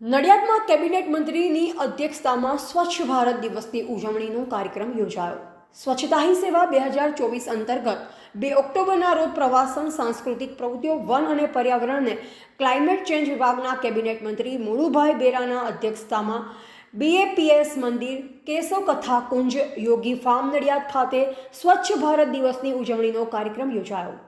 નડિયાદમાં cabinet મંત્રીની અધ્યક્ષતામાં સ્વચ્છ ભારત દિવસની ઉજવણીનો કાર્યક્રમ યોજાયો. સ્વચ્છતા હી સેવા બે હજાર ચોવીસ અંતર્ગત બે ઓક્ટોબરના રોજ પ્રવાસન, સાંસ્કૃતિક પ્રવૃત્તિઓ, વન અને પર્યાવરણને ક્લાઇમેટ ચેન્જ વિભાગના કેબિનેટ મંત્રી મુળુભાઈ બેરાના અધ્યક્ષતામાં બીએપીએસ મંદિર કેશવ કથા કુંજ, યોગી ફાર્મ નડિયાદ ખાતે સ્વચ્છ ભારત દિવસની ઉજવણીનો કાર્યક્રમ યોજાયો.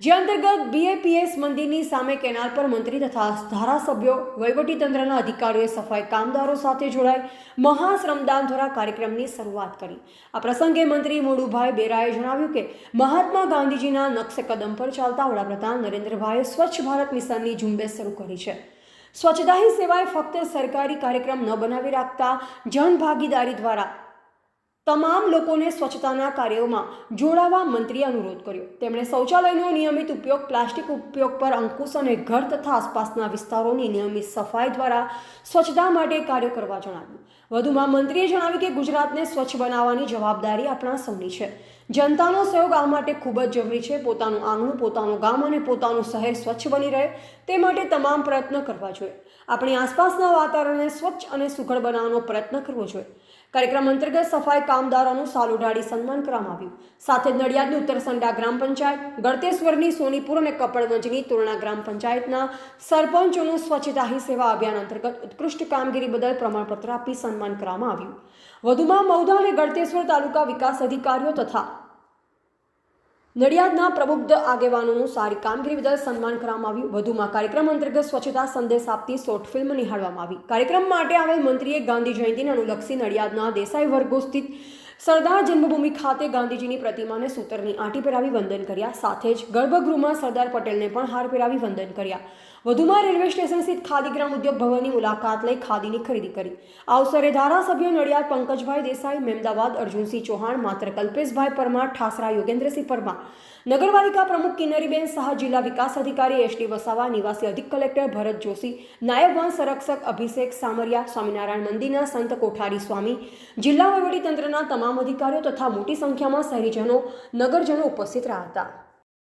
જે અંતર્ગત બીએપીએસ મંદિરની સામે કેનાલ પર મંત્રી તથા ધારાસભ્યો, વહીવટીતંત્રના અધિકારીઓએ સફાઈ કામદારો સાથે જોડાઈ મહાશ્રમદાન દ્વારા કાર્યક્રમની શરૂઆત કરી. આ પ્રસંગે મંત્રી મોડુભાઈ બેરાએ જણાવ્યું કે, મહાત્મા ગાંધીજીના નકશે કદમ પર ચાલતા વડાપ્રધાન નરેન્દ્રભાઈએ સ્વચ્છ ભારત મિશનની ઝુંબેશ શરૂ કરી છે. સ્વચ્છતા હી સેવાએ ફક્ત સરકારી કાર્યક્રમ ન બનાવી રાખતા જનભાગીદારી દ્વારા તમામ લોકોને સ્વચ્છતાના કાર્યોમાં જોડાવા મંત્રીએ અનુરોધ કર્યો. તેમણે શૌચાલયનો નિયમિત ઉપયોગ, પ્લાસ્ટિક ઉપયોગ પર અંકુશ અને ઘર તથા આસપાસના વિસ્તારોની નિયમિત સફાઈ દ્વારા સ્વચ્છતા માટે કાર્ય કરવા જણાવ્યું. વધુમાં મંત્રીએ જણાવ્યું કે ગુજરાતને સ્વચ્છ બનાવવાની જવાબદારી આપણા સૌની છે. જનતાનો સહયોગ આ માટે ખૂબ જ જરૂરી છે. પોતાનું આંગણું, પોતાનું ગામ અને પોતાનું શહેર સ્વચ્છ બની રહે તે માટે તમામ પ્રયત્ન કરવા જોઈએ. આપણી આસપાસના વાતાવરણને સ્વચ્છ અને સુઘડ બનાવવાનો પ્રયત્ન કરવો જોઈએ. કાર્યક્રમ અંતર્ગત સફાઈ કામદારોનું સાલ ઉડાડી સન્માન કરવામાં આવ્યું. સાથે નડિયાદની ઉત્તરસંડા ગ્રામ પંચાયત, ગળતેશ્વરની સોનીપુર અને કપડગંજની તુરણા ગ્રામ પંચાયતના સરપંચોનું સ્વચ્છતા હી સેવા અભિયાન અંતર્ગત ઉત્કૃષ્ટ કામગીરી બદલ પ્રમાણપત્ર આપી સન્માન કરવામાં આવ્યું. વધુમાં મૌદા અને ગળતેશ્વર તાલુકા વિકાસ અધિકારીઓ તથા નડિયાદના પ્રબુદ્ધ આગેવાનોનું સારી કામગીરી બદલ સન્માન કરવામાં આવ્યું. વધુમાં કાર્યક્રમ અંતર્ગત સ્વચ્છતા સંદેશ આપતી શોર્ટ ફિલ્મ નિહાળવામાં આવી. કાર્યક્રમ માટે આવેલ મંત્રીએ ગાંધી જયંતિને અનુલક્ષી નડિયાદના દેસાઈ વર્ગો સ્થિત સરદાર જન્મભૂમિ ખાતે ગાંધીજીની પ્રતિમાને સૂતરની આંટી પહેરાવી વંદન કર્યા. સાથે જ ગર્ભગૃહમાં સરદાર પટેલને પણ હાર પહેરાવી વંદન કર્યા. વધુમાં રેલવે સ્ટેશન સ્થિત ખાદીગ્રામ ઉદ્યોગ ભવનની મુલાકાત લઈ ખાદીની ખરીદી કરી. આ અવસરે ધારાસભ્ય નડિયાદ પંકજભાઈ દેસાઈ, મેમદાવાદ અર્જુનસિંહ ચૌહાણ, માત્ર કલ્પેશભાઈ પરમાર, ઠાસરા યોગેન્દ્રસિંહ પરમાર, નગરપાલિકા પ્રમુખ કિન્નરીબેન શાહ, જિલ્લા વિકાસ અધિકારી એસ ટી વસાવા, નિવાસી અધિક કલેક્ટર ભરત જોશી, નાયબ વન સંરક્ષક અભિષેક સામરિયા, સ્વામિનારાયણ મંદિરના સંત કોઠારી સ્વામી, જિલ્લા વહીવટીતંત્રના તમામ અધિકારીઓ તથા મોટી સંખ્યામાં શહેરીજનો, નગરજનો ઉપસ્થિત રહ્યા હતા.